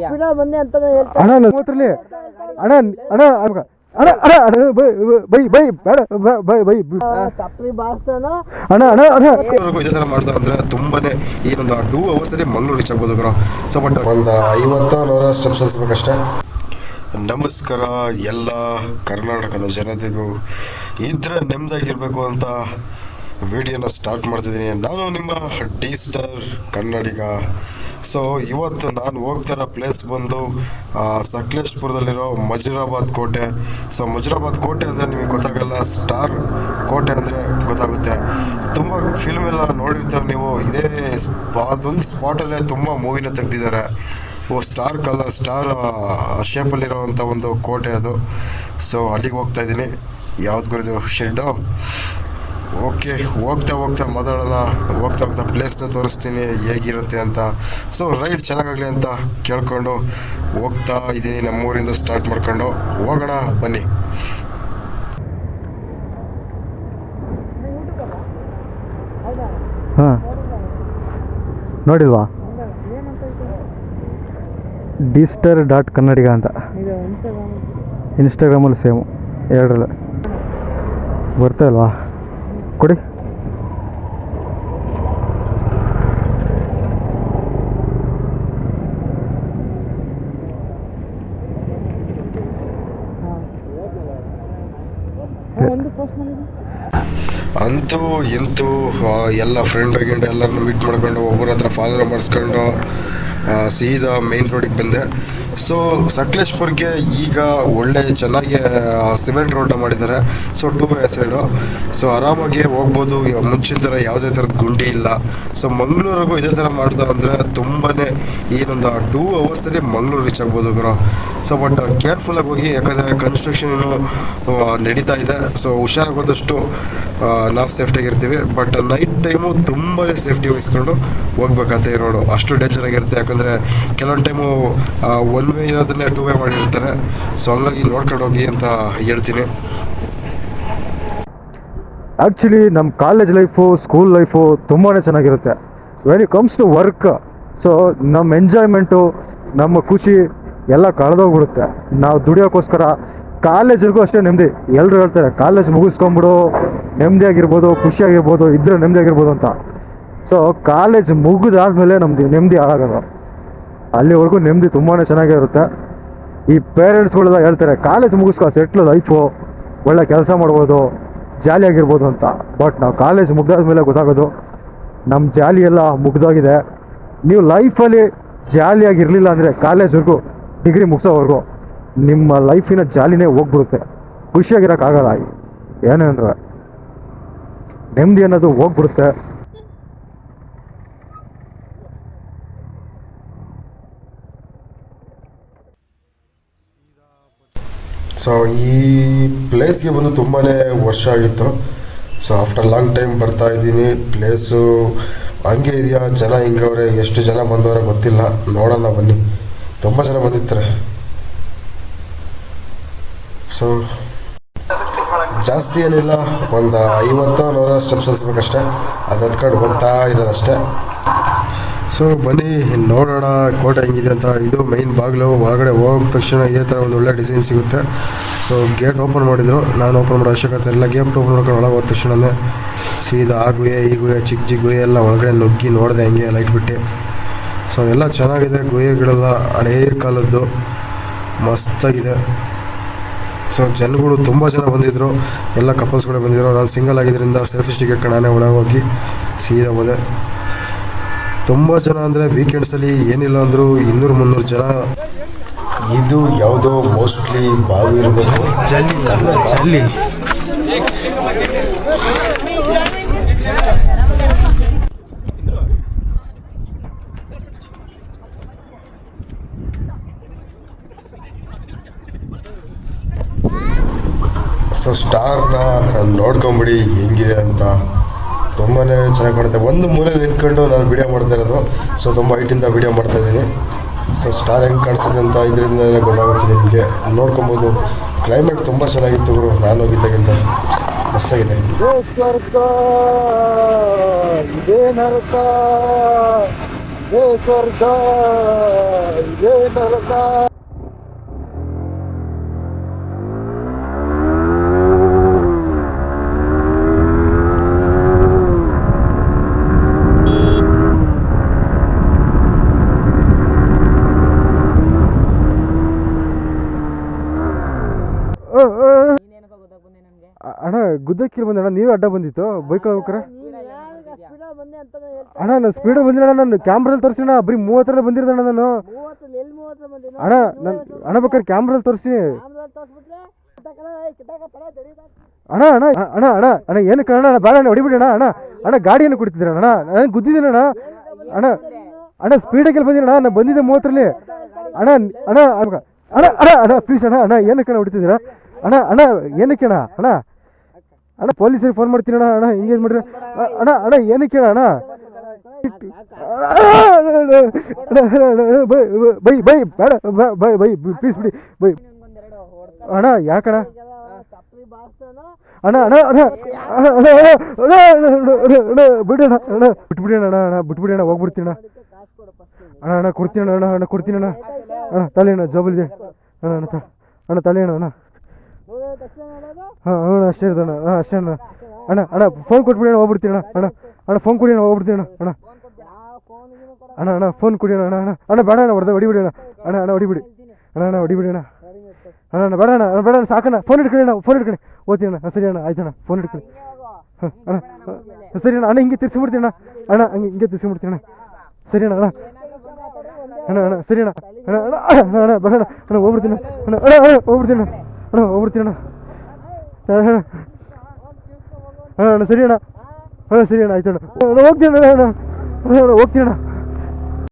Speed ಬಂದೆ ಅಂತ ಹೇಳ್ತಾ ಅಣ್ಣ ಮೂವತ್ತರಲ್ಲಿ ಅಣ್ಣ ಅಣ್ಣ ಅಣ್ಣ ಅಣ್ಣ ಅಣ್ಣ ಅಣ್ಣ ಬೈ ಬೈ ಬೈ ಬೇಡ ಬೈ ಬೈ ಬೈ. ಚಪ್ರಿ ಬಾಸ್ತಾನ? ಅಣ್ಣ ಅಣ್ಣ ಅಣ್ಣ. ಮಂಗಳೂರಿಗೂ ಇದೇ ಥರ ಮಾಡ್ತಾರೆ ಅಂದರೆ ತುಂಬಾನೇ ಈ ಒಂದು ಟೂ ಅವರ್ಸಲ್ಲಿ ಮಂಗಳೂರು ರೀಚ್ ಆಗ್ಬೋದು ಗುರು. ಸೊ ಬಟ್ ಒಂದು ಐವತ್ತು ನೂರ ಸ್ಟೆಪ್ಸ್ ನಮಸ್ಕಾರ ಎಲ್ಲ ಕರ್ನಾಟಕದ ಜನತೆಗೂ. ಇದ್ರೆ ನೆಮ್ಮದಾಗಿರ್ಬೇಕು ಅಂತ ವಿಡಿಯೋನ ಸ್ಟಾರ್ಟ್ ಮಾಡ್ತಿದ್ದೀನಿ. ನಾನು ನಿಮ್ಮ ಡಿ ಸ್ಟಾರ್ ಕನ್ನಡಿಗ ಸೊ ಇವತ್ತು ನಾನು ಹೋಗ್ತಿರೋ ಪ್ಲೇಸ್ ಬಂದು ಸಕಲೇಶ್ಪುರದಲ್ಲಿರೋ ಮಜುರಾಬಾದ್ ಕೋಟೆ. ಸೊ ಮಜುರಾಬಾದ್ ಕೋಟೆ ಅಂದರೆ ನಿಮಗೆ ಗೊತ್ತಾಗಲ್ಲ ಸ್ಟಾರ್ ಕೋಟೆ ಅಂದರೆ ಗೊತ್ತಾಗುತ್ತೆ. ತುಂಬ ಫಿಲ್ಮ್ ಎಲ್ಲ ನೋಡಿರ್ತಾರೆ ನೀವು. ಇದೇ ಅದೊಂದು ಸ್ಪಾಟಲ್ಲೇ ತುಂಬ ಮೂವಿನ ತೆಗೆದಿದ್ದಾರೆ. ಓ ಸ್ಟಾರ್ ಕಲರ್ ಸ್ಟಾರ್ ಶೇಪಲ್ಲಿರೋವಂಥ ಒಂದು ಕೋಟೆ ಅದು. ಸೊ ಅಲ್ಲಿಗೆ ಹೋಗ್ತಾ ಇದ್ದೀನಿ. ಯಾವ್ದು ಗುರಿದು ಶೆಡ್ಡು. ಓಕೆ ಹೋಗ್ತಾ ಹೋಗ್ತಾ ಮಾತಾಡೋಣ ಹೋಗ್ತಾ ಹೋಗ್ತಾ ಪ್ಲೇಸ್ನ ತೋರಿಸ್ತೀನಿ ಹೇಗಿರುತ್ತೆ ಅಂತ. ಸೊ ರೈಡ್ ಚೆನ್ನಾಗಾಗಲಿ ಅಂತ ಕೇಳ್ಕೊಂಡು ಹೋಗ್ತಾ ಇದ್ದೀನಿ ನಮ್ಮೂರಿಂದ ಸ್ಟಾರ್ಟ್ ಮಾಡ್ಕೊಂಡು. ಹೋಗೋಣ ಬನ್ನಿ. ಹಾಂ. ನೋಡಿಲ್ವಾ? ಡಿಸ್ಟರ್ ಡಾಟ್ ಕನ್ನಡಿಗ ಅಂತ. ಇದು ಇನ್ಸ್ಟಾಗ್ರಾಮ್ ಇನ್ಸ್ಟಾಗ್ರಾಮಲ್ಲಿ ಸೇಮು ಎರಡರಲ್ಲೇ. ಬರ್ತಾ ಇಲ್ವಾ? ಕೊಡಿ. ಅಂತೂ ಇಂತೂ ಎಲ್ಲ ಫ್ರೆಂಡ್ ಗಿಂಡ್ ಎಲ್ಲರನ್ನು ಮೀಟ್ ಮಾಡ್ಕೊಂಡು ಒಬ್ಬರ ಹತ್ರ ಫಾಲೋ ಮಾಡಿಸ್ಕೊಂಡು ಸೀದಾ ಮೇನ್ ರೋಡಿಗೆ ಬಂದೆ. ಸೊ ಸಕಲೇಶ್ಪುರ್ಗೆ ಈಗ ಒಳ್ಳೆ ಚೆನ್ನಾಗಿ ಸಿಮೆಂಟ್ ರೋಡ್ನ ಮಾಡಿದ್ದಾರೆ. So two way side so ಆರಾಮಾಗಿ ಹೋಗ್ಬೋದು. ಮುಂಚಿನ ಥರ ಯಾವುದೇ ಥರದ ಗುಂಡಿ ಇಲ್ಲ. ಸೊ ಮಂಗಳೂರಿಗೂ ಇದೇ ಥರ ಮಾಡ್ತಾರೆ ಅಂದರೆ ತುಂಬಾ ಏನೊಂದು ಟೂ ಅವರ್ಸಲ್ಲಿ ಮಂಗಳೂರು ರೀಚ್ ಆಗ್ಬೋದು ಗುರು. ಸೊ ಬಟ್ ಕೇರ್ಫುಲ್ಲಾಗಿ ಹೋಗಿ, ಯಾಕಂದರೆ ಕನ್ಸ್ಟ್ರಕ್ಷನ್ ನಡೀತಾ ಇದೆ. ಸೊ ಹುಷಾರಾಗೋದಷ್ಟು ನಾವು ಸೇಫ್ಟಿಯಾಗಿರ್ತೀವಿ ಬಟ್ ನೈಟ್ ಟೈಮು ತುಂಬಾ ಸೇಫ್ಟಿ ವಹಿಸ್ಕೊಂಡು ಹೋಗ್ಬೇಕಾಗ್ತದೆ ರೋಡು ಅಷ್ಟು ಡೇಂಜರ್ ಆಗಿರುತ್ತೆ. ಯಾಕಂದರೆ ಕೆಲವೊಂದು ಟೈಮು ಒನ್ ವೇ ಇರೋದನ್ನೇ ಟೂ ವೇ ಮಾಡಿರ್ತಾರೆ. ಸೊ ಹಂಗಾಗಿ ನೋಡ್ಕೊಂಡು ಹೋಗಿ ಅಂತ ಹೇಳ್ತೀನಿ. ಆ್ಯಕ್ಚುಲಿ ನಮ್ಮ ಕಾಲೇಜ್ ಲೈಫು ಸ್ಕೂಲ್ ಲೈಫು ತುಂಬಾ ಚೆನ್ನಾಗಿರುತ್ತೆ. When it comes to work so ನಮ್ಮ ಎಂಜಾಯ್ಮೆಂಟು ನಮ್ಮ ಖುಷಿ ಎಲ್ಲ ಕಳೆದೋಗ್ಬಿಡುತ್ತೆ. ನಾವು ದುಡಿಯೋಕ್ಕೋಸ್ಕರ ಕಾಲೇಜ್ರಿಗೂ ಅಷ್ಟೇ ನೆಮ್ಮದಿ. ಎಲ್ಲರೂ ಹೇಳ್ತಾರೆ, ಕಾಲೇಜ್ ಮುಗಿಸ್ಕೊಂಬಿಡು ನೆಮ್ಮದಿಯಾಗಿರ್ಬೋದು, ಖುಷಿಯಾಗಿರ್ಬೋದು, ಇದ್ರೆ ನೆಮ್ಮದಿಯಾಗಿರ್ಬೋದು ಅಂತ. ಸೊ ಕಾಲೇಜ್ ಮುಗಿದಾದ್ಮೇಲೆ ನಮ್ಮದು ನೆಮ್ಮದಿ ಹಾಳಾಗೋದು. ಅಲ್ಲಿವರೆಗೂ ನೆಮ್ಮದಿ ತುಂಬಾ ಚೆನ್ನಾಗೇ ಇರುತ್ತೆ ಈ ಪೇರೆಂಟ್ಸ್ಗಳೆಲ್ಲ ಹೇಳ್ತಾರೆ, ಕಾಲೇಜ್ ಮುಗಿಸ್ಕೊ ಸೆಟ್ಲು ಲೈಫು ಒಳ್ಳೆ ಕೆಲಸ ಮಾಡ್ಬೋದು. ಜಾಲಿಯಾಗಿರ್ಬೋದು ಅಂತ. ಬಟ್ ನಾವು ಕಾಲೇಜ್ ಮುಗ್ದಾದ್ಮೇಲೆ ಗೊತ್ತಾಗೋದು ನಮ್ಮ ಜಾಲಿ ಎಲ್ಲ ಮುಗ್ದೋಗಿದೆ. ನೀವು ಲೈಫಲ್ಲಿ ಜಾಲಿಯಾಗಿರಲಿಲ್ಲ ಅಂದರೆ ಕಾಲೇಜ್ವರೆಗೂ ಡಿಗ್ರಿ ಮುಗಿಸೋವರೆಗೂ ನಿಮ್ಮ ಲೈಫಿನ ಜಾಲಿನೇ ಹೋಗ್ಬಿಡುತ್ತೆ. ಖುಷಿಯಾಗಿರೋಕ್ಕಾಗಲ್ಲ ಏನೇ ಅಂದ್ರೆ ನೆಮ್ಮದಿ ಅನ್ನೋದು ಹೋಗ್ಬಿಡುತ್ತೆ. ಸೊ ಈ ಪ್ಲೇಸ್ಗೆ ಬಂದು ತುಂಬಾ ವರ್ಷ ಆಗಿತ್ತು. ಸೊ ಆಫ್ಟರ್ ಲಾಂಗ್ ಟೈಮ್ ಬರ್ತಾ ಇದ್ದೀನಿ. ಪ್ಲೇಸು ಹಂಗೆ ಇದೆಯಾ? ಜನ ಹಿಂಗವ್ರೆ ಎಷ್ಟು ಜನ ಬಂದವರೆ ಗೊತ್ತಿಲ್ಲ. ನೋಡೋಣ ಬನ್ನಿ. ತುಂಬ ಜನ ಬಂದಿರ್ತಾರೆ. ಸೊ ಜಾಸ್ತಿ ಏನಿಲ್ಲ. ಒಂದು ಐವತ್ತು ನೂರ ಸ್ಟೆಪ್ಸ್ ಹಸ್ಬೇಕಷ್ಟೆ ಅದು ಹತ್ಕೊಂಡು ಹೋಗ್ತಾ ಇರೋದಷ್ಟೇ. ಸೊ ಬನ್ನಿ, ನೋಡೋಣ ಕೋಟೆ ಹೆಂಗಿದೆ ಅಂತ. ಇದು ಮೈನ್ ಬಾಗಿಲು, ಒಳಗಡೆ ಹೋಗಿದ ತಕ್ಷಣ ಇದೇ ಥರ ಒಂದು ಒಳ್ಳೆ ಡಿಸೈನ್ ಸಿಗುತ್ತೆ. ಸೊ ಗೇಟ್ ಓಪನ್ ಮಾಡಿದರು. ನಾನು ಓಪನ್ ಮಾಡೋ ಅವಶ್ಯಕತೆ ಇಲ್ಲ. ಗೇಟ್ ಓಪನ್ ಮಾಡ್ಕೊಂಡು ಒಳಗೆ ಹೋದ ತಕ್ಷಣವೇ ಸೀದಾ ಆ ಗುಹೆ, ಈ ಗುಹೆ ಚಿಕ್ಕ ಚಿಕ್ಕ ಗುಹೆ ಎಲ್ಲ ಒಳಗಡೆ ನುಗ್ಗಿ ನೋಡಿದೆ ಹಂಗೆ ಲೈಟ್ ಬಿಟ್ಟು. ಸೊ ಎಲ್ಲ ಚೆನ್ನಾಗಿದೆ. ಗುಹೆಗಳೆಲ್ಲ ಹಳೇ ಕಾಲದ್ದು. ಮಸ್ತಾಗಿದೆ. ಸೊ ಜನಗಳು ತುಂಬ ಜನ ಬಂದಿದ್ದರು ಎಲ್ಲ ಕಪಲ್ಸ್ಗಳು ಬಂದಿದ್ದರು ನಾನು ಸಿಂಗಲ್ ಆಗಿದ್ದರಿಂದ ಸೆಲ್ಫಿ ಟಿಕೆಟ್ ನಾನೇ ಒಳಗೆ ಹೋಗಿ ಸೀದಾ ಹೋದೆ. ತುಂಬ ಜನ ಅಂದರೆ ವೀಕೆಂಡ್ಸಲ್ಲಿ ಏನಿಲ್ಲ ಅಂದರೂ ಇನ್ನೂರು ಮುನ್ನೂರು ಜನ. ಇದು ಯಾವುದೋ ಮೋಸ್ಟ್ಲಿ ಬಾವಿ ಇರಬೇಕು. ಚಲ್ಲಿ ಸೊ ಸ್ಟಾರ್ನ ನೋಡ್ಕೊಂಬಿಡಿ ಹೆಂಗಿದೆ ಅಂತ. ತುಂಬಾ ಚೆನ್ನಾಗಿ ಕಾಣುತ್ತೆ. ಒಂದು ಮೂಲೆಯಲ್ಲಿ ನಿಂತ್ಕೊಂಡು ನಾನು ವಿಡಿಯೋ ಮಾಡ್ತಾ ಇರೋದು. ಸೊ ತುಂಬ ಹೈಟಿಂದ ವಿಡಿಯೋ ಮಾಡ್ತಾ ಇದ್ದೀನಿ. ಸೊ ಸ್ಟಾರ್ ಹೆಂಗೆ ಕಾಣಿಸುತ್ತೆ ಅಂತ ಇದರಿಂದ ಗೊತ್ತಾಗುತ್ತೆ ನಿಮಗೆ. ನೋಡ್ಕೊಬೋದು. ಕ್ಲೈಮೇಟ್ ತುಂಬ ಚೆನ್ನಾಗಿತ್ತು ಗುರು. ನಾನು ಹೋಗಿದ್ದಾಗಿಂತ ಮಸ್ತಾಗಿದೆ ಸ್ವರ್ಗ ಇದೇ ನರಕ ಏ ಸ್ವರ್ಗ ಇದೇ ನರಕ ಆ, ಆ, ನೀನೇನಕ್ಕ ಗೊತ್ತಾಗ ಬಂದೆ ನನಗೆ ಆ, ಅಣ್ಣ ಗುದ್ದಕ್ಕಿಲ್ ಬಂದೆ ಅಣ್ಣ ನೀವೇ ಅಡ್ಡ ಬಂದಿತ್ತು ಬೈಕ್ ಹೇಳ್ತಾ ಅಣ್ಣ ನಾನು ಸ್ಪೀಡ್ ಬಂದಿಲ್ಲ ನಾನು ಕ್ಯಾಮ್ರಲ್ಲಿ ಅಣ್ಣ ಬರೀ ಮೂವತ್ತರಲ್ಲಿ ಬಂದಿರೋದು ಅಣ್ಣ ನಾನು ಅಣ್ಣ ನಾನು ಅಣ್ಣ ಬೇಕಾದ್ರೆ ಕ್ಯಾಮ್ರಲ್ಲಿ ತೋರಿಸಿ ಅಣ್ಣ ಅಣ್ಣ ಅಣ್ಣ ಅಣ್ಣ ಅಣ್ಣ ಅಣ್ಣ ಏನಕ್ಕೆ ಅಣ್ಣ ಬೇಡ ಅಣ್ಣ ಹೊಡಿಬಿಡಿ ಅಣ್ಣ ಅಣ್ಣ ಅಣ್ಣ ಗಾಡಿಯನ್ನು ಕುಡಿತಿದ್ದೀರ ಅಣ್ಣ ನಾನು ಗುದ್ದಿದ್ದೀನಿ ಅಣ್ಣ ಅಣ್ಣ ಅಣ್ಣ ಸ್ಪೀಡಾಗಿ ಬಂದಿಲ್ಲ ಅಣ್ಣ ನಾನು ಬಂದಿದ್ದೆ ಮೂವತ್ತರಲ್ಲಿ ಅಣ್ಣ ಅಣ್ಣ ಅಣ್ಣ ಅಣ್ಣ ಅಣ್ಣ ಅಣ್ಣ ಪ್ಲೀಸ್ ಅಣ್ಣ ಅಣ್ಣ ಏನಕ್ಕೆ ಅಣ್ಣ ಹೊಡಿತಿದ್ದೀರಾ ಅಣ್ಣ ಅಣ್ಣ ಏನಕ್ಕೆ ಅಣ್ಣ ಅಣ್ಣ ಅಣ್ಣ ಪೊಲೀಸರಿಗೆ ಫೋನ್ ಮಾಡ್ತೀನಿ ಅಣ್ಣ ಅಣ್ಣ ಹಿಂಗೆ ಮಾಡ್ರಿ ಅಣ್ಣ ಅಣ್ಣ ಏನಕ್ಕೆ ಕೇಳ ಅಣ್ಣ ಬೈ ಬೈ ಬೇಡ ಬೈ ಬೈ ಪ್ಲೀಸ್ ಬಿಡಿ ಬೈ ಅಣ್ಣ ಯಾಕಣ ಅಣ್ಣ ಅಣ್ಣ ಅಣ್ಣ ಬಿಡಿ ಅಣ್ಣ ಅಣ್ಣ ಬಿಟ್ಬಿಡಿ ಅಣ್ಣ ಅಣ್ಣ ಬಿಟ್ಬಿಡಿ ಅಣ್ಣ ಹೋಗ್ಬಿಡ್ತೀನಿ ಅಣ್ಣ ಅಣ್ಣ ಅಣ್ಣ ಕೊಡ್ತೀನಿ ಅಣ್ಣ ಅಣ್ಣ ಕೊಡ್ತೀನಿ ಅಣ್ಣ ಅಣ್ಣ ತಲೆ ಅಣ್ಣ ಜೋಬಲ್ ಅಣ್ಣ ಅಣ್ಣ ಅಣ್ಣ ತಲೆ ಅಣ್ಣ ಅಣ್ಣ ಹಾಂ ಅಣ್ಣ ಅಷ್ಟೇ ಇರೋದು ಅಣ್ಣ ಹಾಂ ಅಷ್ಟೇ ಅಣ್ಣ ಅಣ್ಣ ಅಣ್ಣ ಫೋನ್ ಕೊಟ್ಬಿಡಿ ಅಣ್ಣ ಹೋಗ್ಬಿಡ್ತೀನಿ ಅಣ್ಣ ಅಣ್ಣ ಅಣ್ಣ ಫೋನ್ ಕೊಡಿ ಅಣ್ಣ ಹೋಗ್ಬಿಡ್ತೀನಿ ಅಣ್ಣ ಅಣ್ಣ ಅಣ್ಣ ಅಣ್ಣ ಫೋನ್ ಕೊಡಿ ಅಣ್ಣ ಅಣ್ಣ ಅಣ್ಣ ಬೇಡ ಅಣ್ಣ ಹೊಡೆದ ಹೊಡಿಬಿಡಿ ಅಣ್ಣ ಅಣ್ಣ ಅಣ್ಣ ಹೊಡಿಬಿಡಿ ಅಣ್ಣ ಅಣ್ಣ ಹೊಡಿಬಿಡಿ ಅಣ್ಣ ಅಣ್ಣ ಅಣ್ಣ ಬೇಡ ಅಣ್ಣ ಬೇಡ ಅಣ್ಣ ಸಾಕಣ್ಣ ಫೋನ್ ಇಟ್ಕೊಳ್ಳಿ ಅಣ್ಣ ಫೋನ್ ಇಟ್ಕೊಳ್ಳಿ ಓದ್ತೀನಿ ಅಣ್ಣ ಸರಿ ಅಣ್ಣ ಆಯ್ತು ಅಣ್ಣ ಫೋನ್ ಇಟ್ಕೊಳ್ಳಿ ಹಾಂ ಅಣ್ಣ ಸರಿ ಅಣ್ಣ ಅಣ್ಣ ಹಿಂಗೆ ತಿರ್ಸಿಬಿಡ್ತೀನಿ ಅಣ್ಣ ಅಣ್ಣ ಹಂಗೆ ಹಿಂಗೆ ತಿರ್ಸಿಬಿಡ್ತೀನಿ ಅಣ್ಣ ಸರಿ ಅಣ್ಣ ಅಣ್ಣ ಅಣ್ಣ ಅಣ್ಣ ಸರಿ ಅಣ್ಣ ಅಣ್ಣ ಅಣ್ಣ ಅಣ್ಣ ಬೇಡ ಅಣ್ಣ ಅಣ್ಣ ಹೋಗ್ಬಿಡ್ತೀನಿ ಅಣ್ಣ ಅಣ್ಣ ಹೋಗ್ಬಿಡ್ತೀನಿ ಅಣ್ಣ அண்ணா ஒவ்வொருத்தண்ணா அண்ணா சரியாண்ணா அண்ணா சரியாண்ணா ஆயிடுச்சு அண்ணா ஓகே அண்ணா அண்ணா ஓகே அண்ணா